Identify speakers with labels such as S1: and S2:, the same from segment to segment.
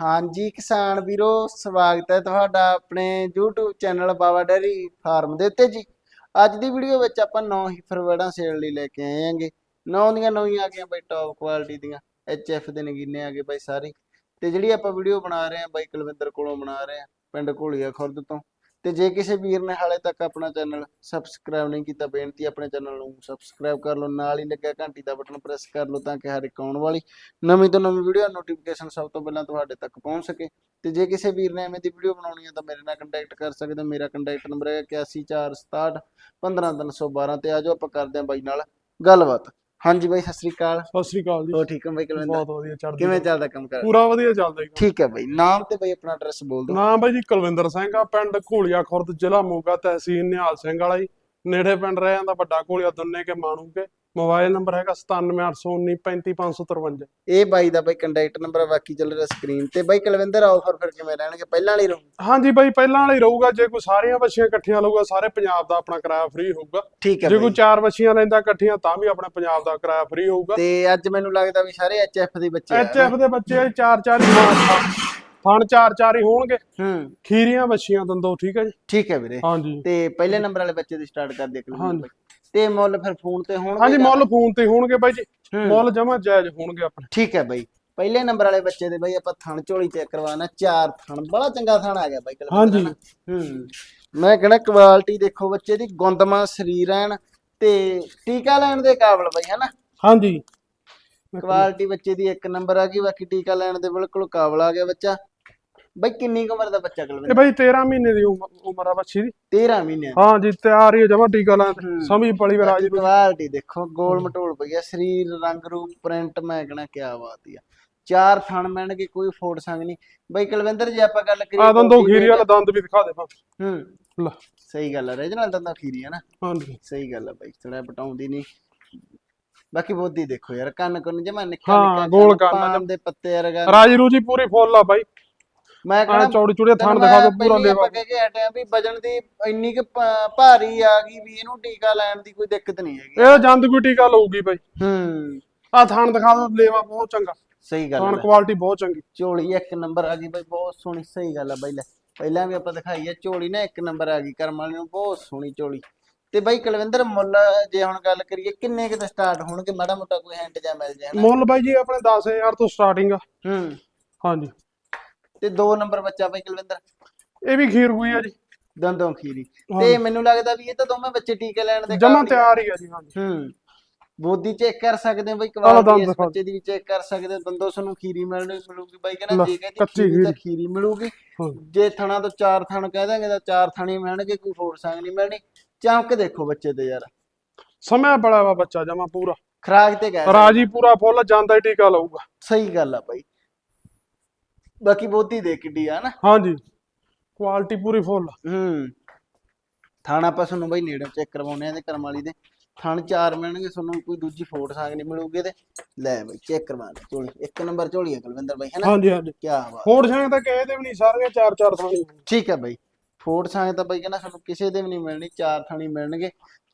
S1: ਹਾਂਜੀ ਕਿਸਾਨ ਵੀਰੋ, ਸਵਾਗਤ ਹੈ ਤੁਹਾਡਾ ਆਪਣੇ YouTube channel Baba dairy farm ਦੇ ਉੱਤੇ ਜੀ। ਅੱਜ ਦੀ ਵੀਡੀਓ ਵਿੱਚ ਆਪਾਂ ਨੌ ਹੀ ਫਰਵੜਾਂ ਸੇਲ ਲਈ ਲੈ ਕੇ ਆਏ ਆਂਗੇ ਨੌ ਦੀਆਂ ਨੌਈਆਂ ਆ ਗਈਆਂ ਬਈ ਟੌਪ ਕੁਆਲਿਟੀ ਦੀਆਂ ਐਚਐਫ ਦੇ ਨਗੀਨੇ ਆ ਗਏ ਬਾਈ ਸਾਰੇ। ਤੇ ਜਿਹੜੀ ਆਪਾਂ ਵੀਡੀਓ ਬਣਾ ਰਹੇ ਆਂ ਬਾਈ ਕੁਲਵਿੰਦਰ ਕੋਲੋਂ ਬਣਾ ਰਹੇ ਆਂ ਪਿੰਡ ਘੋਲੀਆ ਖੁਰਦ ਤੋਂ। ਤੇ ਜੇ ਕਿਸੇ ਵੀਰ ਨੇ ਹਾਲੇ ਤੱਕ ਆਪਣਾ ਚੈਨਲ ਸਬਸਕ੍ਰਾਈਬ ਨਹੀਂ ਕੀਤਾ, ਬੇਨਤੀ ਆਪਣੇ ਚੈਨਲ ਨੂੰ ਸਬਸਕ੍ਰਾਈਬ ਕਰ ਲਓ, ਨਾਲ ਹੀ ਲੱਗਿਆ ਘੰਟੀ ਦਾ ਬਟਨ ਪ੍ਰੈਸ ਕਰ ਲਓ ਤਾਂ ਕਿ ਹਰ ਇੱਕ ਆਉਣ ਵਾਲੀ ਨਵੀਂ ਤੋਂ ਨਵੀਂ ਵੀਡੀਓ ਨੋਟੀਫਿਕੇਸ਼ਨ ਸਭ ਤੋਂ ਪਹਿਲਾਂ ਤੁਹਾਡੇ ਤੱਕ ਪਹੁੰਚ ਸਕੇ। ਤੇ ਜੇ ਕਿਸੇ ਵੀਰ ਨੇ ਐਵੇਂ ਦੀ ਵੀਡੀਓ ਬਣਾਉਣੀ ਹੈ ਤਾਂ ਮੇਰੇ ਨਾਲ ਕੰਟੈਕਟ ਕਰ ਸਕਦੇ ਹੋ। ਮੇਰਾ ਕੰਟੈਕਟ ਨੰਬਰ ਹੈ 814661 15312 ਤੇ ਆਜੋ ਆਪਾਂ ਕਰਦੇ ਹਾਂ ਬਾਈ ਨਾਲ ਗੱਲਬਾਤ। ਹਾਂਜੀ ਬਾਈ ਸਤਿ ਸ੍ਰੀ ਅਕਾਲ।
S2: ਸਤਿ ਸ੍ਰੀ ਅਕਾਲ ਜੀ।
S1: ਹੋ ਠੀਕ ਹੋ ਬਾਈ ਕੁਲਵਿੰਦਰ?
S2: ਬਹੁਤ ਵਧੀਆ ਚੜ੍ਹਦੀ
S1: ਕਿਵੇਂ। ਚੱਲਦਾ ਕੰਮ ਕਰ?
S2: ਪੂਰਾ ਵਧੀਆ ਚੱਲਦਾ ਜੀ।
S1: ਠੀਕ ਹੈ ਬਾਈ ਨਾਮ ਤੇ ਬਾਈ ਆਪਣਾ ਐਡਰੈਸ ਬੋਲ ਦਿਓ।
S2: ਨਾਮ ਬਾਈ ਜੀ ਕੁਲਵਿੰਦਰ ਸਿੰਘ ਆ ਪਿੰਡ ਘੋਲੀਆ ਖੁਰਦ ਜ਼ਿਲ੍ਹਾ ਮੋਗਾ ਤਹਿਸੀਲ ਨਿਹਾਲ ਸਿੰਘ ਵਾਲਾ ਜੀ। ਨੇੜੇ ਪਿੰਡ ਰਹਿ ਜਾਂਦਾ ਵੱਡਾ ਘੋਲੀਆ ਦੁੰਨੇ ਕੇ ਮਾਣੂ ਕੇ। ਮੋਬਾਈਲ ਨੰਬਰ ਹੈਗਾ 9781935553
S1: ਇਹ ਬਾਈ ਦਾ ਬਾਈ ਕੰਟੈਕਟ ਨੰਬਰ ਬਾਕੀ ਚੱਲ ਰਿਹਾ ਸਕਰੀਨ ਤੇ। ਬਾਈ ਕੁਲਵਿੰਦਰ ਆਫਰ ਫਿਰ ਕਿਵੇਂ ਰਹਿਣਗੇ? ਪਹਿਲਾਂ ਵਾਲੀ ਰਹੂ
S2: ਹਾਂਜੀ ਬਾਈ ਪਹਿਲਾਂ ਵਾਲਾ ਰਹੂਗਾ। ਜੇ ਕੋਈ ਸਾਰੀਆਂ ਬੱਚੀਆਂ ਇਕੱਠੀਆਂ ਲਊਗਾ ਸਾਰੇ ਪੰਜਾਬ ਦਾ ਆਪਣਾ ਕਿਰਾਇਆ ਫ੍ਰੀ ਹੋਊਗਾ।
S1: ਠੀਕ ਹੈ
S2: ਜੇ ਕੋਈ ਚਾਰ ਬੱਚੀਆਂ ਲੈਂਦਾ ਇਕੱਠੀਆਂ ਤਾਂ ਵੀ ਆਪਣਾ ਪੰਜਾਬ ਦਾ ਕਿਰਾਇਆ ਫ੍ਰੀ ਹੋਊਗਾ।
S1: ਤੇ ਅੱਜ ਮੈਨੂੰ ਲੱਗਦਾ ਵੀ ਸਾਰੇ ਐਚਐਫ ਦੇ ਬੱਚੇ
S2: ਐਚਐਫ ਦੇ ਬੱਚੇ ਚਾਰ ਚਾਰ ਹੀ ਥਣ ਚਾਰ ਚਾਰ ਹੀ ਹੋਣਗੇ।
S1: ਹੂੰ।
S2: ਖੀਰੀਆਂ ਬੱਚੀਆਂ ਦੰਦੋ ਠੀਕ ਹੈ ਜੀ?
S1: ਠੀਕ ਹੈ ਵੀਰੇ।
S2: ਹਾਂਜੀ।
S1: ਤੇ ਪਹਿਲੇ ਨੰਬਰ ਵਾਲੇ ਬੱਚੇ ਦੀ ਸਟਾਰਟ ਕਰ ਦੇ
S2: ਹਾਂਜੀ।
S1: ਤੇ ਮੁੱਲ ਫਿਰ ਫੋਨ ਤੇ ਹੋਣਗੇ
S2: ਹਾਂਜੀ ਮੁੱਲ ਫੋਨ ਤੇ ਹੋਣਗੇ ਬਾਈ ਜੀ। ਮੁੱਲ ਜਮਾ ਜਾਇਜ਼ ਹੋਣਗੇ ਆਪਣੇ।
S1: ਠੀਕ ਹੈ ਬਾਈ। ਪਹਿਲੇ ਨੰਬਰ ਵਾਲੇ ਬੱਚੇ ਦੇ ਬਾਈ ਆਪਾਂ ਥਣ ਝੋਲੀ ਚੈੱਕ ਕਰਵਾਣਾ ਚਾਰ ਥਣ। ਬੜਾ ਚੰਗਾ ਥਣ ਆ ਗਿਆ ਬਾਈ
S2: ਹਾਂਜੀ।
S1: ਹੂੰ। ਮੈਂ ਕਹਿੰਦਾ ਕੁਆਲਿਟੀ ਦੇਖੋ ਬੱਚੇ ਦੀ ਗੁੰਦਮਾ ਸਰੀਰ ਐਨ ਤੇ ਟੀਕਾ ਲੈਣ ਦੇ ਕਾਬਲ ਬਾਈ ਹਨਾ
S2: ਹਾਂਜੀ।
S1: ਕੁਆਲਿਟੀ ਬੱਚੇ ਦੀ ਇੱਕ ਨੰਬਰ ਆ ਗਈ ਬਾਕੀ ਟੀਕਾ ਲੈਣ ਦੇ ਬਿਲਕੁਲ ਕਾਬਲ ਆ ਗਿਆ ਬੱਚਾ। ਬਾਈ ਕਿੰਨੀ ਕੁ ਉਮਰ ਦਾ ਬੱਚਾ
S2: ਇਹ
S1: ਕੁਲਵਿੰਦਰ
S2: ਬਾਈ 13 ਮਹੀਨੇ ਦੀ ਉਮ- ਉਮਰ ਆ ਬੱਚੀ ਦੀ।
S1: 13 ਮਹੀਨੇ
S2: ਹਾਂ ਜੀ ਤਿਆਰ ਹੀ ਜਮਾ ਟੀਕਾ ਲਾਂ
S1: ਹੂੰ।
S2: ਸਮੀ ਪਲੀ ਰਾਜੀ
S1: ਕੁਆਲਿਟੀ ਦੇਖੋ ਗੋਲ ਮਟੋਲ ਪਈ ਆ ਸਰੀਰ ਰੰਗ ਰੂਪ ਪ੍ਰਿੰਟ ਮੈਂ ਕਹਣਾ ਕਿਆ ਬਾਤ ਆ। ਚਾਰ ਥਣ ਮੈਣਗੇ ਕੋਈ ਫੋੜ ਸੰਗ ਨਹੀਂ। ਬਾਈ ਕੁਲਵਿੰਦਰ ਜੇ ਆਪਾਂ ਗੱਲ ਕਰੀਏ
S2: ਆ ਦੰਦੋ ਖੀਰੀ ਵਾਲਾ ਦੰਦ ਵੀ ਦਿਖਾ ਦੇ ਪਾ
S1: ਹੂੰ।
S2: ਲੈ।
S1: ਸਹੀ ਗੱਲ ਆ ਰੀਜਨਲ ਦੰਦਾਂ ਖੀਰੀ ਆ ਨਾ
S2: ਹਾਂਜੀ।
S1: ਸਹੀ ਗੱਲ ਆ ਬਾਈ ਥੋੜਾ ਪਟਾਉਂਦੀ ਨਹੀਂ। ਬਾਕੀ ਬੋਦੀ ਦੇਖੋ ਯਾਰ ਕੰਨ ਕੰਨ ਜਮਾ ਨਿੱਕਾ
S2: ਹਾਂ,
S1: ਨਿੱਕਾ
S2: ਗੋਲ ਕੰਨ ਆ
S1: ਪਾਮ ਦੇ ਪੱਤੇ ਵਰਗਾ।
S2: ਰਾਜੀ ਰੂਜੀ ਪੂਰੀ ਫੁੱਲ ਆ ਬਾਈ।
S1: ਮੈਂ
S2: ਆ
S1: ਕਹਣਾ
S2: ਚੌੜੀ ਚੂੜੀ ਥਣ ਦਿਖਾ ਦੋ ਪੂਰਾ ਲੇਵਾ।
S1: ਕਹਿ ਕੇ ਹਟਿਆ ਵੀ ਵਜਨ ਦੀ ਇੰਨੀ ਕਿ ਭਾਰੀ ਆ ਗਈ ਵੀ ਇਹਨੂੰ ਟੀਕਾ ਲੈਣ ਦੀ ਕੋਈ ਦਿੱਕਤ ਨਹੀਂ ਹੈਗੀ।
S2: ਇਹ ਜੰਦ ਕੋਈ ਟੀਕਾ ਲਊਗੀ ਬਾਈ।
S1: ਹੂੰ।
S2: ਆ ਥਣ ਦਿਖਾ ਦੋ ਲੇਵਾ ਬਹੁਤ ਚੰਗਾ।
S1: ਸਹੀ ਗੱਲ
S2: ਥਣ ਕੁਆਲਿਟੀ ਬਹੁਤ ਚੰਗੀ।
S1: ਝੋਲੀ ਇੱਕ ਨੰਬਰ ਆ ਗਈ ਬਾਈ ਬਹੁਤ ਸੋਹਣੀ ਸਹੀ ਗੱਲ ਆ ਬਾਈ ਲੈ। ਪਹਿਲਾਂ ਵੀ ਆਪਾਂ ਦਿਖਾਈ ਆ ਝੋਲੀ ਨਾ ਇੱਕ ਨੰਬਰ ਆ ਗਈ ਕਰਮ ਵਾਲੀ ਨੂੰ ਬਹੁਤ ਸੋਹਣੀ ਝੋਲੀ ਤੇ ਬਾਈ ਕੁਲਵਿੰਦਰ ਮੁੱਲ ਜੇ ਹੁਣ ਗੱਲ ਕਰੀਏ ਕਿੰਨੇ ਕਿਤੇ ਸਟਾਰਟ ਹੋਣਗੇ? ਮਾੜਾ ਮੋਟਾ ਕੋਈ ਹੈਂਟ ਜਾਂ ਮਿਲ ਨਾ।
S2: ਮੁੱਲ ਬਾਈ ਜੀ ਆਪਣੇ 10000 ਤੋਂ ਸਟਾਰਟਿੰਗ ਆ।
S1: ਹੂੰ।
S2: ਹਾਂਜੀ।
S1: ਤੇ ਦੋ ਨੰਬਰ ਬੱਚਾ ਬਾਈ ਕੁਲਵਿੰਦਰ।
S2: ਇਹ ਵੀ ਖੀਰ ਹੋਈ ਆ ਜੀ।
S1: ਦੰਦੋਂ ਖੀਰੀ ਤੇ ਮੈਨੂੰ ਲੱਗਦਾ ਵੀ ਇਹ ਤਾਂ ਦੋਵੇਂ ਬੱਚੇ ਟੀਕੇ ਲੈਣ ਦੇ
S2: ਜਮਾ
S1: ਕਾਬਿਲ ਹੀ ਆ।
S2: ਤਿਆਰ ਹੀ ਆ ਜੀ ਹਾਂਜੀ।
S1: ਹੂੰ। ਬੋਦੀ ਚੈੱਕ ਕਰ ਸਕਦੇ ਹੋ ਬਈ ਕੁਆਲਿਟੀ
S2: ਦੰਦ
S1: ਇਸ। ਬੱਚੇ ਦੀ ਵੀ ਚੈੱਕ ਕਰ ਸਕਦੇ। ਹੋ ਦੰਦੋਂ ਸਾਨੂੰ ਖੀਰੀ ਮਿਲਣੀ ਮਿਲੂਗੀ ਬਾਈ
S2: ਲੈ,
S1: ਕਹਿੰਦਾ ਜੇ ਕਹਿੰਦੀ
S2: ਕੱਚੀ
S1: ਖੀਰੀ ਤਾਂ
S2: ਖੀਰੀ।
S1: ਮਿਲੂਗੀ।
S2: ਹਾਂ।
S1: ਜੇ ਥਣਾ ਤੋਂ ਚਾਰ ਥਣ ਕਹਿ ਦਾਂਗੇ ਤਾਂ ਚਾਰ ਥਣੀ ਮਿਲਣਗੇ ਕੋਈ ਹੋਰ ਸੰਗ ਨਹੀਂ ਮਿਲਣੀ। ਚਮਕ ਦੇਖੋ ਬੱਚੇ ਤੇ ਯਾਰ।
S2: ਸਮਿਆ ਬੜਾ ਵਾ ਬੱਚਾ ਜਮਾ ਪੂਰਾ।
S1: ਖਰਾਕ ਤੇ ਕਹਿ
S2: ਰਾਜੀ ਪੂਰਾ ਫੁੱਲ ਜਾਂਦਾ ਹੀ ਟੀਕਾ ਲਊਗਾ।
S1: ਸਹੀ ਗੱਲ ਆ ਬਾਈ। ਬਾਕੀ ਬੋਦੀ ਦੇ ਕਿੱਡੀ ਆ ਨਾ
S2: ਹਾਂਜੀ। ਕੁਆਲਿਟੀ ਪੂਰੀ ਫੁੱਲ
S1: ਹੂੰ। ਥਣ ਆਪਾਂ ਤੁਹਾਨੂੰ ਬਈ ਨੇੜੇ ਚੈੱਕ ਕਰਵਾਉਣੇ ਆ ਤੇ ਕਰਮ ਵਾਲੀ ਦੇ। ਥਣ ਚਾਰ ਮਿਲਣਗੇ ਤੁਹਾਨੂੰ ਕੋਈ ਦੂਜੀ ਫੋਟ ਸਾਗ ਨਹੀਂ ਮਿਲੂਗੀ ਤੇ ਲੈ ਬਈ ਚੈੱਕ ਕਰਵਾ ਲੈ ਝੋਲੀ। ਇੱਕ ਨੰਬਰ ਝੋਲੀ ਹੈ ਕੁਲਵਿੰਦਰ ਬਾਈ ਹੈਨਾ?
S2: ਹਾਂਜੀ ਹਾਂਜੀ।
S1: ਕੀ ਬਾਤ।
S2: ਹੋਰ ਛਾਂ ਤਾਂ ਕਿਸੇ ਦੇ ਵੀ ਨਹੀਂ ਸਾਰੀਆਂ ਚਾਰ ਚਾਰ ਥਾਣੀ
S1: ਠੀਕ ਹੈ ਬਾਈ। ਫੋਟ ਸਾਗ ਤਾਂ ਬਾਈ ਕਹਿੰਦਾ ਤੁਹਾਨੂੰ ਕਿਸੇ ਦੇ ਵੀ ਨਹੀਂ ਮਿਲਣੀ ਚਾਰ ਥਾਣੀ ਮਿਲਣਗੇ।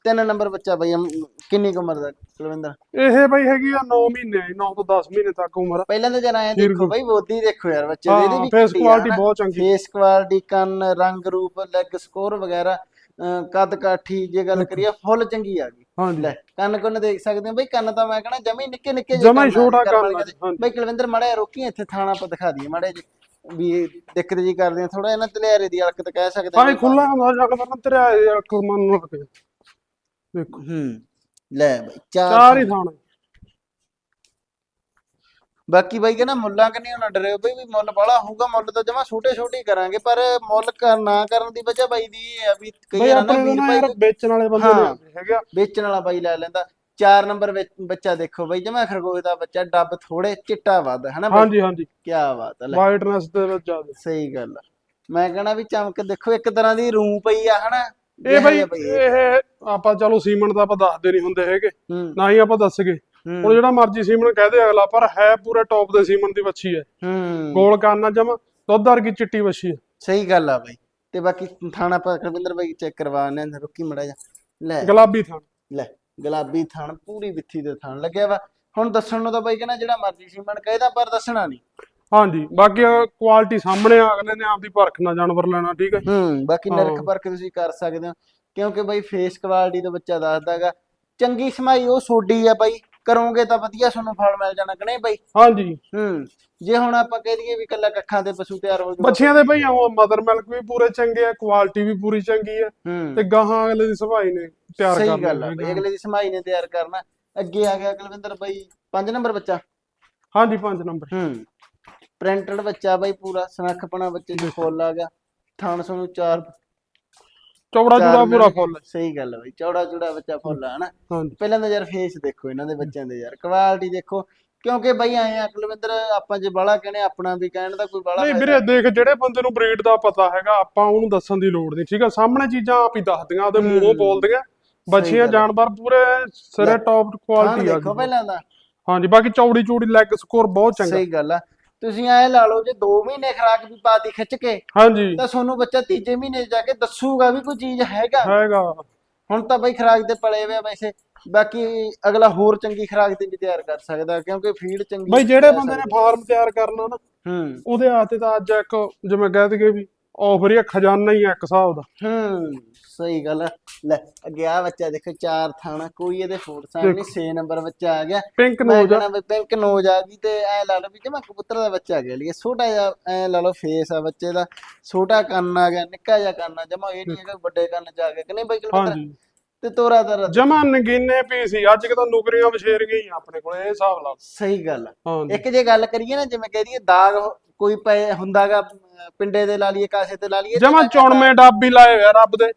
S1: ਤਿੰਨ ਨੰਬਰ ਬੱਚਾ ਬਾਈ ਅਮ, ਕਿੰਨੀ ਕੁ ਉਮਰ ਦਾ ਕੁਲਵਿੰਦਰ?
S2: ਇਹ ਬਈ ਹੈਗੀ ਆ 9 ਮਹੀਨੇ 9 ਤੋਂ 10 ਮਹੀਨੇ ਤੱਕ ਉਮਰ
S1: ਪਹਿਲਾਂ ਤਾਂ ਜਰਾ ਐ ਦੇਖੋ
S2: ਹੈ।
S1: ਬਾਈ ਬੋਦੀ ਦੇਖੋ ਯਾਰ ਬੱਚੇ ਦੀ ਇਹਦੀ
S2: ਹਾਂ
S1: ਵੀ
S2: ਫੇਸ ਕੁਆਲਿਟੀ? ਬਹੁਤ ਚੰਗੀ।
S1: ਫੇਸ ਕੁਆਲਿਟੀ ਕੰਨ ਰੰਗ ਰੂਪ ਲੈਗ ਸਕੋਰ ਵਗੈਰਾ ਅਹ ਕੱਦ ਕਾਠੀ ਜੇ ਗੱਲ ਕਰੀਏ ਫੁੱਲ ਚੰਗੀ ਆ ਗਈ।
S2: ਹਾਂਜੀ।
S1: ਲੈ ਕੰਨ ਕੁੰਨ ਦੇਖ ਸਕਦੇ ਹੋ ਬਈ ਕੰਨ ਤਾਂ ਮੈਂ ਕਹਣਾ ਜਮੇ ਨਿੱਕੇ ਨਿੱਕੇ
S2: ਜਮਾਂ ਹੀ ਛੋਟਾ ਕੰਨ ਹਾਂਜੀ।
S1: ਬਈ ਕੁਲਵਿੰਦਰ ਮੜਾ ਰੋਕੀ ਇੱਥੇ ਥਾਣਾ ਆਪਾਂ ਦਿਖਾ ਦਈਏ ਮੜੇ ਜੀ ਵੀ ਇਹ ਦਿੱਕਤ ਜੀ ਕਰਦੇ ਆ ਥੋੜਾ ਇਹਨਾਂ ਤਲਿਆਰੇ ਦੀ ਹਲਕਤ ਕਹਿ ਸਕਦੇ
S2: ਭਾਈ ਖੁੱਲਾ ਹੁੰਦਾ ਜੱਗ ਦਾ ਤੇਰੇ ਅੱਖ ਮਨ ਨੂੰ ਰੱਖ ਦੇਖੋ।
S1: ਹੂੰ ਲੈ ਬਈ ਚਾਰ
S2: ਚਾਰ ਹੀ ਥਾਣ।
S1: ਬਾਕੀ ਬਾਈ ਕਹਿੰਦਾ ਮੁੱਲਾਂ ਕਿ ਨਹੀਂ ਨਾ ਡਰਿਓ ਬਈ ਵੀ ਮੁੱਲ ਬਾਲਾ ਹੋਊਗਾ ਮੁੱਲ ਤਾਂ ਜਮਾ ਛੋਟੇ ਛੋਟੇ ਹੀ ਕਰਾਂਗੇ ਪਰ ਮੁੱਲ ਕਰ ਨਾ ਕਰਨ ਦੀ ਵਜ੍ਹਾ ਬਾਈ ਦੀ ਇਹ ਆ ਵੀ ਕਈ
S2: ਬਈ
S1: ਵਾਰ ਨਾ
S2: ਆਪਣੇ
S1: ਵੀਰ
S2: ਨਾ
S1: ਭਾਈ
S2: ਯਾਰ ਵੇਚਣ ਵਾਲੇ ਬੰਦੇ
S1: ਹਾਂ।
S2: ਨੇ ਹੈਗਾ
S1: ਵੇਚਣ ਵਾਲਾ ਬਾਈ ਲੈ ਲੈਂਦਾ। ਚਾਰ ਨੰਬਰ ਵਿੱਚ ਬੱਚਾ ਦੇਖੋ ਬਾਈ ਜਮਾ ਖਰਗੋਸ਼ ਦਾ ਬੱਚਾ ਡੱਬ ਥੋੜੇ ਚਿੱਟਾ ਵੱਧ ਹਨਾ ਬਾਈ?
S2: ਹਾਂਜੀ ਹਾਂਜੀ।
S1: ਕੀ ਬਾਤ ਹੈ ਲੈ।
S2: ਵਾਈਟਨੈਸ ਦੇ ਵਿੱਚ ਜ਼ਿਆਦਾ
S1: ਸਹੀ ਗੱਲ ਆ। ਮੈਂ ਕਹਣਾ ਵੀ ਚਮਕ ਦੇਖੋ ਇੱਕ ਤਰ੍ਹਾਂ ਦੀ ਰੂਹ ਪਈ ਆ ਹਨਾ?
S2: ਇਹ ਬਈ
S1: ਇਹ।
S2: ਆਪਾਂ ਚਲੋ ਸੀਮਨ ਦਾ ਆਪਾਂ ਦੱਸਦੇ ਨਹੀਂ ਹੁੰਦੇ ਹੈਗੇ। ਨਾ ਹੀ ਆਪਾਂ ਦੱਸਗੇ
S1: ਹੂੰ,
S2: ਹੁਣ ਜਿਹੜਾ ਮਰਜ਼ੀ ਸੀਮਨ ਕਹਦੇ ਅਗਲਾ ਪਰ ਹੈ ਪੂਰੇ ਟੌਪ ਦੇ ਸੀਮਨ ਦੀ ਵੱਛੀ ਹੈ। ਗੋਲ ਕਾਨਾ ਜਮਾ ਦੁੱਧ ਵਰਗੀ ਚਿੱਟੀ ਵੱਛੀ ਹੈ।
S1: ਸਹੀ ਗੱਲ ਆ ਬਾਈ। ਤੇ ਬਾਕੀ ਥਾਣਾ ਆਪਾਂ ਰਵਿੰਦਰ ਬਾਈ ਚੈੱਕ ਕਰਵਾਣੇ ਰੁਕੀ ਮੜਾ ਜਾ। ਲੈ।
S2: ਗੁਲਾਬੀ ਥਾਣ।
S1: ਲੈ ਗੁਲਾਬੀ ਥਣ ਪੂਰੀ ਵਿੱਥੀ ਦੇ ਥਣ। ਲੱਗਿਆ ਵਾ। ਹੁਣ ਦੱਸਣ ਨੂੰ ਤਾਂ ਬਾਈ ਕਹਿੰਦਾ ਜਿਹੜਾ ਮਰਜ਼ੀ ਸੀਮਨ ਕਹੇਦਾ ਪਰ ਦੱਸਣਾ ਨਹੀਂ।
S2: ਹਾਂਜੀ ਬਾਕੀ ਕੁਆਲਿਟੀ ਸਾਹਮਣੇ ਆ ਅਗਲੇ ਨੇ ਆਪਦੀ ਪਰਖ ਨਾਲ ਜਾਨਵਰ ਲੈਣਾ ਠੀਕ ਹੈ
S1: ਹੂੰ ਬਾਕੀ ਨਰਕ। ਪਰਖ ਤੁਸੀਂ ਕਰ ਸਕਦੇ ਹੋ ਕਿਉਂਕਿ ਬਾਈ ਫੇਸ ਕੁਆਲਿਟੀ ਤੋਂ ਬੱਚਾ ਦੱਸਦਾਗਾ ਚੰਗੀ ਸਮਾਈ ਉਹ ਸੋਡੀ ਆ ਬਾਈ ਕਰੋਗੇ ਤਾਂ ਵਧੀਆ ਤੁਹਾਨੂੰ ਫਲ ਮਿਲ ਜਾਣਾ ਕਿ ਨਹੀਂ ਬਾਈ?
S2: ਹਾਂਜੀ।
S1: ਹੂੰ ਜੇ ਹੁਣ ਆਪਾਂ ਕਹਿ ਦਈਏ ਵੀ ਕੱਲਾ ਕੱਖਾਂ ਤੇ ਪਸ਼ੂ ਤਿਆਰ ਹੋ ਜਾਊਗਾ।
S2: ਬੱਚਿਆਂ ਦੇ ਭਈ ਉਹ ਮਦਰ ਮਿਲਕ ਵੀ ਪੂਰੇ ਚੰਗੇ ਆ ਕੁਆਲਿਟੀ ਵੀ ਪੂਰੀ ਚੰਗੀ ਆ ਤੇ ਗਾਹਾਂ ਅਗਲੇ ਦੀ ਸਫ਼ਾਈ ਨੇ ਤਿਆਰ
S1: ਸਹੀ
S2: ਕਰਨਾ
S1: ਗੱਲ ਆ ਅਗਲੇ ਦੀ ਸਮਾਈ ਨੇ ਤਿਆਰ ਕਰਨਾ। ਅੱਗੇ ਆ ਗਿਆ ਕੁਲਵਿੰਦਰ ਬਾਈ 5 ਨੰਬਰ ਬੱਚਾ?
S2: ਹਾਂਜੀ 5 ਨੰਬਰ।
S1: ਹੂੰ। ਪ੍ਰਿੰਟਡ ਬੱਚਾ ਬਾਈ ਪੂਰਾ ਸਨੱਖਪਣਾ ਬੱਚੇ ਚ ਫੁੱਲ ਆ ਗਿਆ। ਥਾਣ ਸਾਨੂੰ ਚਾਰ
S2: ਚੌੜਾ
S1: ਚਾਰ
S2: ਚੂੜਾ ਪੂਰਾ ਫੁੱਲ।
S1: ਸਹੀ ਗੱਲ ਆ ਬਾਈ ਚੌੜਾ ਚੌੜਾ ਬੱਚਾ ਫੁੱਲ ਆ ਹਨਾ?
S2: ਹਾਂਜੀ।
S1: ਪਹਿਲਾਂ ਤਾਂ ਯਾਰ ਫੇਸ ਦੇਖੋ ਇਹਨਾਂ ਦੇ ਬੱਚਿਆਂ ਦੇ ਯਾਰ ਕੁਆਲਿਟੀ ਦੇਖੋ। ਕਿਉਂਕਿ ਬਈ ਆਏ ਆ ਕੁਲਵਿੰਦਰ ਆਪਾਂ ਜੇ ਬਾਲਾ ਕਹਿੰਦੇ ਆਪਣਾ ਵੀ ਕਹਿਣ ਦਾ ਕੋਈ ਬਾਲਾ
S2: ਨਹੀਂ ਵੀਰੇ ਦੇਖ ਜਿਹੜੇ ਬੰਦੇ ਨੂੰ ਬਰੀਡ ਦਾ ਪਤਾ ਹੈਗਾ ਆਪਾਂ ਉਹਨੂੰ ਦੱਸਣ ਦੀ ਲੋੜ ਨਹੀਂ ਠੀਕ ਆ? ਸਾਹਮਣੇ ਚੀਜ਼ਾਂ ਆਪ ਹੀ ਦੱਸਦੀਆਂ ਉਹਦੇ ਮੂੰਹੋਂ। ਬੋਲਦੀਆਂ। ਬੱਚੀਆਂ
S1: ਗੱਲ ਆ।
S2: ਜਾਨਵਰ ਪੂਰੇ ਸਿਰੇ ਟੌਪ ਕੁਆਲਿਟੀ ਆ
S1: ਦੇਖੋ ਪਹਿਲਾਂ ਦਾ।
S2: ਹਾਂਜੀ ਬਾਕੀ ਚੌੜੀ ਚੌੜੀ ਲੈਗ ਸਕੋਰ ਬਹੁਤ ਚੰਗਾ।
S1: ਸਹੀ ਗੱਲ ਆ। ਤੁਸੀਂ ਐ ਲਾ ਲਓ ਜੇ 2 ਮਹੀਨੇ ਖਰਾਕ ਵੀ ਪਾਤੀ ਖਿੱਚ ਕੇ
S2: ਹਾਂਜੀ।
S1: ਤਾਂ ਤੁਹਾਨੂੰ ਬੱਚਾ ਤੀਜੇ ਮਹੀਨੇ 'ਚ ਜਾ ਕੇ ਦੱਸੂਗਾ ਵੀ ਕੋਈ ਚੀਜ਼ ਹੈਗਾ।
S2: ਹੈਗਾ।
S1: ਹੁਣ ਤਾਂ ਬਈ ਖਰਾਕ ਤੇ ਪਲੇ ਹੋਏ ਆ ਵੈਸੇ ਬਾਕੀ ਅਗਲਾ ਹੋਰ ਚੰਗੀ ਖਰਾਕ ਤੇ ਵੀ ਤਿਆਰ ਕਰ ਸਕਦਾ ਕਿਉਂਕਿ ਫੀਡ ਚੰਗੀ
S2: ਬਈ ਜਿਹੜੇ ਬੰਦੇ ਨੇ। ਫਾਰਮ ਤਿਆਰ ਕਰਨਾ ਨਾ
S1: ਹੂੰ।
S2: ਉਹਦੇ ਹੱਥ ਤਾਂ ਅੱਜ ਇੱਕ ਜਿਵੇਂ ਕਹਿ ਦਈਏ ਵੀ ਆਫਰ ਹੀ ਆ, ਖਜ਼ਾਨਾ ਹੀ ਆ ਇੱਕ ਹਿਸਾਬ ਦਾ।
S1: ਹੂੰ ਸਹੀ ਗੱਲ ਆ। ਲੈ ਅੱਗੇ ਆ ਬੱਚਾ ਦੇਖੋ ਚਾਰ ਥਾਣਾ ਕੋਈ ਇਹਦੇ ਫੋਰ ਨਹੀਂ 6 ਨੰਬਰ ਬੱਚਾ ਆ ਗਿਆ।
S2: ਪਿੰਕ ਨੋਜ ਆ।
S1: ਪਿੰਕ ਨੋਜ ਆ ਗਈ ਤੇ ਐ ਲਾ ਲਓ ਵੀ ਜਮਾ ਕਬੂਤਰ ਦਾ ਬੱਚਾ ਆ ਗਿਆ। ਲਈ ਛੋਟਾ ਜਿਹਾ ਐ ਲਾ ਲਓ ਫੇਸ ਆ ਬੱਚੇ ਦਾ। ਛੋਟਾ ਕੰਨ ਆ ਗਿਆ ਨਿੱਕਾ ਜਿਹਾ ਕੰਨ ਆ। ਜਮਾ ਇਹ ਨਹੀਂ ਹੈਗਾ ਵੱਡੇ ਕੰਨ ਚ ਆ ਗਿਆ ਕਿ ਨਹੀਂ ਬਾਈ
S2: ਹਾਂਜੀ।
S1: ਤੇ ਤੋਰਾ ਤਰ
S2: ਜਮਾ ਨਗੀਨੇ ਪੀ ਸੀ ਅੱਜ ਕਿ ਤਾਂ ਨੁਕਰੀਆਂ ਬਸ਼ੇਰੀਆਂ ਹੀ ਆ ਆਪਣੇ ਕੋਲ ਇਹ ਹਿਸਾਬ ਲਾ ਲਓ।
S1: ਸਹੀ ਗੱਲ ਆ।
S2: ਹਾਂਜੀ।
S1: ਇੱਕ ਜੇ ਗੱਲ ਕਰੀਏ ਨਾ ਜਿਵੇਂ ਕਹਿ ਦਈਏ ਦਾਗ ਕੋਈ ਪਏ ਹੁੰਦਾਗਾ ਪਿੰਡੇ ਦੇ ਲਾ ਲਈਏ ਕਾਸੇ ਤੇ ਲਾ ਲਈਏ
S2: ਜਮਾ ਚੌਣਵੇਂ ਡੱਬ ਹੀ ਲਾਏ ਹੋਇਆ ਰੱਬ ਦੇ।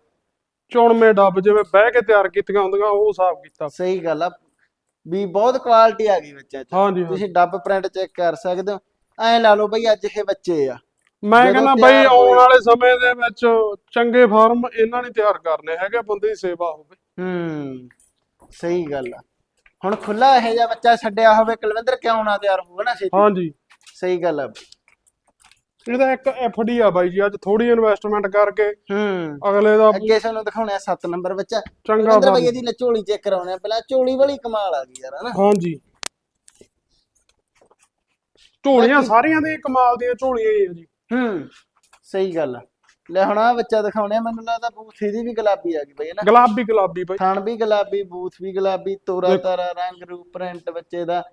S2: ਚੌਣਵੇਂ ਡੱਬ ਜਿਵੇਂ ਬਹਿ ਕੇ ਤਿਆਰ ਕੀਤੀਆਂ ਹੁੰਦੀਆਂ ਉਹ ਹਿਸਾਬ ਕੀਤਾ।
S1: ਸਹੀ ਗੱਲ ਆ। ਵੀ ਬਹੁਤ ਕੁਆਲਿਟੀ ਆ ਗਈ ਬੱਚਿਆਂ ਚ। ਤੁਸੀਂ ਡੱਬ ਪ੍ਰਿੰਟ ਚੈੱਕ ਕਰ ਸਕਦੇ ਹੋ। ਐ ਲਾ ਲਓ ਬਈ ਅੱਜ ਇਹ ਬੱਚੇ ਆ।
S2: ਮੈਂ ਕਹਿੰਦਾ ਬਈ ਆਉਣ ਵਾਲੇ ਸਮੇਂ ਦੇ ਵਿੱਚ ਚੰਗੇ ਫਾਰਮ ਇਹਨਾਂ ਨੇ ਤਿਆਰ ਕਰਨੇ ਹੈਗੇ ਬੰਦੇ ਦੀ ਸੇਵਾ ਹੋਵੇ।
S1: ਹੂੰ ਸਹੀ ਗੱਲ ਆ। ਹੁਣ ਖੁੱਲਾ ਇਹ ਜਿਹਾ ਬੱਚਾ ਛੱਡਿਆ ਹੋਵੇ ਕੁਲਵਿੰਦਰ ਕਿਉਂ ਨਾ ਤਿਆਰ ਹੋਊਗਾ ਨਾ ਛੇਤੀ?
S2: ਹਾਂਜੀ।
S1: ਸਹੀ ਗੱਲ ਆ।
S2: ਇਹਦਾ ਇੱਕ ਐਫਡੀ ਆ ਬਾਈ ਜੀ ਅੱਜ ਥੋੜੀ ਇਨਵੈਸਟਮੈਂਟ ਕਰਕੇ
S1: ਹੂੰ।
S2: ਅਗਲੇ ਦਾ
S1: ਅੱਗੇ ਸਾਨੂੰ ਦਿਖਾਉਣਾ 7 ਨੰਬਰ ਬੱਚਾ।
S2: ਚੰਗਾ
S1: ਕੁਲਵਿੰਦਰ ਬਈ। ਇਹਦੀ ਝੋਲੀ ਚੈੱਕ ਕਰਾਉਣਾ ਪਹਿਲਾਂ ਝੋਲੀ ਵਾਲੀ ਕਮਾਲ ਆ ਗਈ ਯਾਰ ਹਨਾ?
S2: ਹਾਂਜੀ। ਝੋਲੀਆਂ ਸਾਰੀਆਂ ਦੇ ਕਮਾਲ ਦੀਆਂ ਝੋਲੀਆਂ ਹੀ ਆ ਜੀ।
S1: ਹੂੰ ਸਹੀ ਗੱਲ ਆ। ਲੈ ਹੁਣ ਆ ਬੱਚਾ ਦਿਖਾਉਣੇ ਮੈਨੂੰ ਲੱਗਦਾ ਬੂਥ ਇਹਦੀ ਵੀ ਗੁਲਾਬੀ ਆ ਗਈ ਬਈ ਨਾ
S2: ਗੁਲਾਬੀ ਗੁਲਾਬੀ ਬਾਈ।
S1: ਥਣ ਵੀ ਗੁਲਾਬੀ ਬੂਥ ਵੀ ਗੁਲਾਬੀ ਤੋਰਾ ਤਾਰਾ ਰੰਗ ਰੂਪ ਪ੍ਰਿੰਟ ਬੱਚੇ ਦਾ।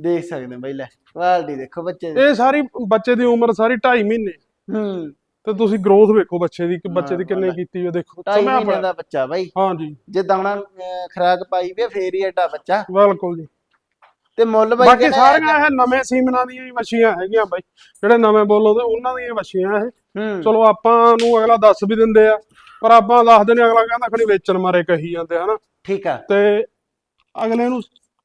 S1: ਦੇਖ ਸਕਦੇ ਹੋ ਬਈ ਲੈ ਕੁਆਲਿਟੀ ਦੇਖੋ ਬੱਚੇ ਦੀ।
S2: ਇਹ ਸਾਰੀ ਬੱਚੇ ਦੀ ਉਮਰ ਸਾਰੀ 2.5 ਮਹੀਨੇ।
S1: ਹੂੰ।
S2: ਤੇ ਤੁਸੀਂ ਗਰੋਥ ਵੇਖੋ ਬੱਚੇ ਦੀ ਕਿ ਬੱਚੇ ਦੀ
S1: ਹਾਂ,
S2: ਕਿੰਨੀ। ਕੀਤੀ ਉਹ ਦੇਖੋ
S1: ਢਾਈ
S2: ਸਮਿਆ
S1: ਮਹੀਨੇ ਦਾ ਬੱਚਾ ਬਈ।
S2: ਹਾਂਜੀ।
S1: ਜੇ ਦਾਣਾ ਅਹ, ਖੁਰਾਕ ਪਾਈ ਵੀ ਫੇਰ ਹੀ ਐਡਾ ਬੱਚਾ।
S2: ਬਿਲਕੁਲ ਜੀ।
S1: ਤੇ ਮੁੱਲ ਬਾਈ
S2: ਬਾਕੀ ਸਾਰੀਆਂ ਇਹ ਨਵੇਂ ਸੀਮਨਾਂ ਦੀਆਂ ਹੀ ਮੱਛੀਆਂ ਹੈਗੀਆਂ ਬਾਈ। ਜਿਹੜੇ ਨਵੇਂ ਬੋਲੋ ਤੇ ਉਹਨਾਂ ਦੀਆਂ ਹੀ ਮੱਛੀਆਂ ਇਹ।
S1: ਹੂੰ।
S2: ਚਲੋ ਆਪਾਂ ਨੂੰ ਅਗਲਾ ਦੱਸ ਵੀ ਦਿੰਦੇ ਆ ਪਰ ਆਪਾਂ ਦੱਸਦੇ ਨੇ ਅਗਲਾ ਕਹਿੰਦਾ ਖਣੀ ਵੇਚਣ ਮਾਰੇ ਕਹੀ ਜਾਂਦੇ ਹਨਾ।
S1: ਠੀਕ ਆ।
S2: ਤੇ ਅਗਲੇ ਨੂੰ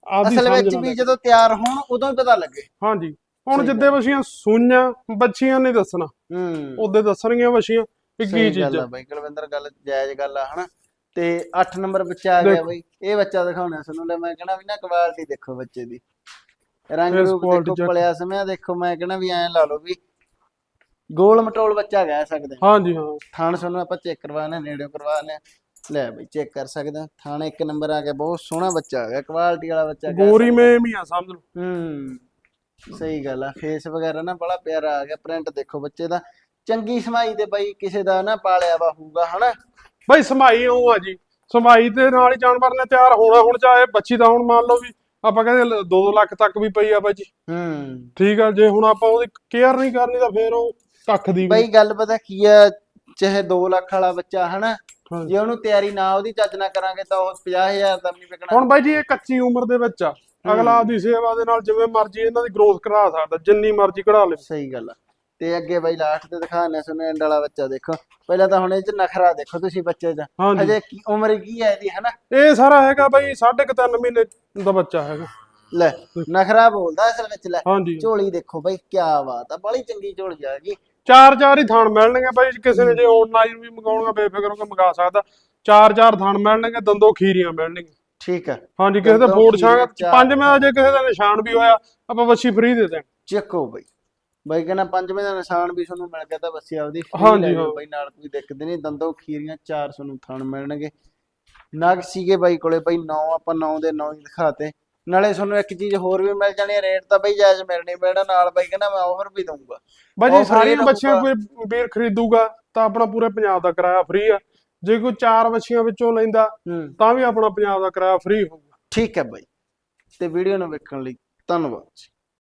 S2: ਆਪਦੀ
S1: ਅਸਲ ਵਿੱਚ ਵੀ ਜਦੋਂ ਤਿਆਰ ਹੋਣ ਉਦੋਂ ਹੀ ਪਤਾ ਲੱਗੇ।
S2: ਹਾਂਜੀ। ਹੁਣ ਜਿੱਦੇ ਵਸ਼ੀਆਂ ਸੂਈਆਂ ਬੱਚੀਆਂ ਨਹੀਂ ਦੱਸਣਾ
S1: ਹੂੰ।
S2: ਉਹਦੇ ਦੱਸਣਗੀਆਂ ਵਸ਼ੀਆਂ ਕੀ
S1: ਸਹੀ
S2: ਚੀਜ਼।
S1: ਬਾਈ ਕੁਲਵਿੰਦਰ ਗੱਲ ਜਾਇਜ਼ ਗੱਲ ਆ ਹਨਾ? ਤੇ 8 ਨੰਬਰ ਬੱਚਾ ਆ ਗਿਆ। ਬਾਈ ਇਹ ਬੱਚਾ ਦਿਖਾਉਣਾ ਸਾਨੂੰ ਲੈ ਮੈਂ ਕਹਣਾ ਵੀ ਨਾ ਕੁਆਲਿਟੀ ਦੇਖੋ ਬੱਚੇ ਦੀ। ਰੰਗ ਰੂਪ ਦੇਖੋ। ਪਲਿਆ ਸਮਿਆ ਦੇਖੋ ਮੈਂ ਕਹਣਾ ਵੀ ਐਂ ਲਾ ਲਓ ਵੀ ਗੋਲ ਮਟੋਲ ਬੱਚਾ ਕਹਿ ਸਕਦੇ ਹਾਂ।
S2: ਹਾਂਜੀ ਹਾਂ।
S1: ਥਾਣ ਸਾਨੂੰ ਆਪਾਂ ਚੈੱਕ ਕਰਵਾਣੇ ਨੇੜੇ ਕਰਵਾਣੇ ਲੈ ਬਈ ਚੈੱਕ ਕਰ ਸਕਦੇ। ਥਾਣ ਇੱਕ ਨੰਬਰ ਆ ਗਿਆ ਬਹੁਤ ਸੋਹਣਾ ਬੱਚਾ ਆ ਗਿਆ ਕੁਆਲਿਟੀ ਵਾਲਾ ਬੱਚਾ ਕਹਿ
S2: ਗੋਰੀ ਮੇਮ ਹੀ ਆ ਸਮਝ ਲਓ।
S1: ਹੂੰ ਸਹੀ ਗੱਲ ਆ ਫੇਸ ਵਗੈਰਾ ਨਾ ਬੜਾ ਪਿਆਰਾ ਆ ਗਿਆ ਪ੍ਰਿੰਟ ਦੇਖੋ ਬੱਚੇ ਦਾ। ਚੰਗੀ ਸਮਾਈ ਤੇ ਬਈ ਕਿਸੇ ਦਾ ਨਾ ਪਾਲਿਆ ਵਾ ਹੋਊਗਾ ਹਨਾ?
S2: ਬਈ ਸਮਾਈ ਉਹ ਆ ਜੀ ਸਮਾਈ ਦੇ ਨਾਲ ਹੀ ਜਾਨਵਰ ਨੇ ਤਿਆਰ ਹੋਣਾ ਹੁਣ ਚਾਹੇ ਬੱਚੀ ਦਾ ਹੁਣ ਮੰਨ ਲਓ ਵੀ ਆਪਾਂ ਕਹਿੰਦੇ 2 ਲੱਖ ਤੱਕ ਵੀ ਪਈ ਆ ਬਾਈ ਜੀ।
S1: ਹੂੰ।
S2: ਠੀਕ ਆ ਜੇ ਹੁਣ ਆਪਾਂ ਉਹਦੀ ਕੇਅਰ ਨਹੀਂ ਕਰਨੀ ਤਾਂ ਫੇਰ ਉਹ ਕੱਖ ਦੀ
S1: ਬਈ ਗੱਲ ਪਤਾ ਕੀ ਆ ਚਾਹੇ 2 ਲੱਖ ਵਾਲਾ ਬੱਚਾ ਹਨਾ। ਜੇ ਉਹਨੂੰ ਤਿਆਰੀ ਨਾ ਉਹਦੀ ਚੱਜ ਨਾ ਕਰਾਂਗੇ ਤਾਂ ਉਹ 50000 ਦਾ ਵੀ ਨਹੀਂ ਵਿਕਣਾ।
S2: ਹੁਣ ਬਾਈ ਜੀ ਇਹ ਕੱਚੀ ਉਮਰ ਦੇ ਵਿੱਚ ਆ। ਅਗਲਾ ਆਪਦੀ ਸੇਵਾ ਦੇ ਨਾਲ ਜਿਵੇਂ ਮਰਜ਼ੀ ਇਹਨਾਂ ਦੀ ਗਰੋਥ ਕਰਾ ਸਕਦਾ ਜਿੰਨੀ ਮਰਜ਼ੀ ਕਢਾ ਲੇ
S1: ਸਹੀ ਗੱਲ ਆ। ਤੇ ਅੱਗੇ ਬਈ ਲਾਸਟ ਤੇ ਦਿਖਾਣੇ ਸੁਣੇ ਐਂਡ ਵਾਲਾ ਬੱਚਾ ਦੇਖੋ। ਪਹਿਲਾਂ ਤਾਂ ਹੁਣ ਇਹ ਚ ਨਖਰਾ ਦੇਖੋ ਤੁਸੀਂ ਬੱਚੇ ਦਾ।
S2: ਹਜੇ।
S1: ਕੀ ਉਮਰ ਕੀ ਹੈ ਇਹਦੀ ਹਨਾ?
S2: ਇਹ ਸਾਰਾ ਹੈਗਾ ਬਾਈ ਸਾਢੇ ਕੁ ਤਿੰਨ ਮਹੀਨੇ ਦਾ ਬੱਚਾ ਹੈਗਾ।
S1: ਲੈ ਨਖਰਾ ਬੋਲਦਾ ਅਸਲ ਵਿੱਚ ਲੈ। ਝੋਲੀ ਦੇਖੋ ਬਈ ਕੀ ਬਾਤ ਆ ਬੜੀ ਚੰਗੀ ਝੋਲੀ ਆ ਗਈ
S2: ਚਾਰ ਚਾਰ ਹੀ ਥਾਣ ਮਿਲਣਗੇ ਬਾਈ ਕਿਸੇ ਨੇ ਜੇ ਆਨਲਾਈਨ ਵੀ ਮੰਗਾਉਣਾ ਬੇਫਿਕਰ ਹੋ ਕੇ ਮੰਗਾ ਸਕਦਾ। ਚਾਰ ਚਾਰ ਥਾਣ ਮਿਲਣਗੇ ਦੰਦੋ ਖੀਰੀਆਂ ਮਿਲਣਗੀਆਂ।
S1: ਠੀਕ ਆ
S2: ਹਾਂਜੀ ਕਿਸੇ ਦਾ
S1: ਖੀਰੀਆਂ,
S2: ਛਾਂਗ ਪੰਜਵੇਂ ਦਾ ਜੇ ਕਿਸੇ ਦਾ ਨਿਸ਼ਾਨ ਵੀ ਹੋਇਆ ਆਪਾਂ ਵੱਛੀ ਫ੍ਰੀ ਦੇ ਦੇਣ।
S1: ਚੱਕੋ ਬਈ। ਬਈ ਕਹਿੰਦਾ ਪੰਜਵੇਂ ਦਾ ਨਿਸ਼ਾਨ ਵੀ ਤੁਹਾਨੂੰ ਮਿਲ ਗਿਆ ਤਾਂ ਬੱਸੀ ਆਪਦੀ
S2: ਹਾਂਜੀ,
S1: ਲੈ
S2: ਹਾਂ।
S1: ਬਈ ਨਾਲ ਕੋਈ ਦਿੱਕਤ ਨਹੀਂ ਦੰਦੋਂ ਖੀਰੀਆਂ ਚਾਰ ਤੁਹਾਨੂੰ ਥਣ ਮਿਲਣਗੇ। ਨਗ ਸੀਗੇ ਬਾਈ ਕੋਲੇ ਬਈ 9 ਆਪਾਂ 9 ਦੇ 9 ਹੀ ਦਿਖਾਤੇ ਨਾਲੇ ਤੁਹਾਨੂੰ ਇੱਕ ਚੀਜ਼ ਹੋਰ ਵੀ ਮਿਲ ਜਾਣੀ ਹੈ ਰੇਟ ਤਾਂ ਬਈ ਜਾਇਜ਼ ਮਿਲਣੀ ਪੈਣਾ ਨਾਲ ਬਾਈ ਕਹਿੰਦਾ ਮੈਂ ਆਫਰ ਵੀ ਦਊਂਗਾ।
S2: ਬਾਈ ਜੀ
S1: Offer
S2: ਸਾਰੀਆਂ ਬੱਚੀਆਂ। ਕੋਈ ਵੀਰ ਖਰੀਦੂਗਾ ਤਾਂ ਆਪਣਾ ਪੂਰੇ ਪੰਜਾਬ ਦਾ ਕਿਰਾਇਆ ਫ੍ਰੀ ਆ। ਜੇ ਕੋਈ ਚਾਰ ਬੱਚੀਆਂ ਵਿੱਚੋਂ ਲੈਂਦਾ ਤਾਂ ਵੀ ਆਪਣਾ ਪੰਜਾਬ ਦਾ ਕਿਰਾਇਆ ਫ੍ਰੀ ਹੋਊਗਾ।
S1: ਠੀਕ ਹੈ ਬਾਈ। ਤੇ ਵੀਡੀਓ ਨੂੰ ਵੇਖਣ ਲਈ ਧੰਨਵਾਦ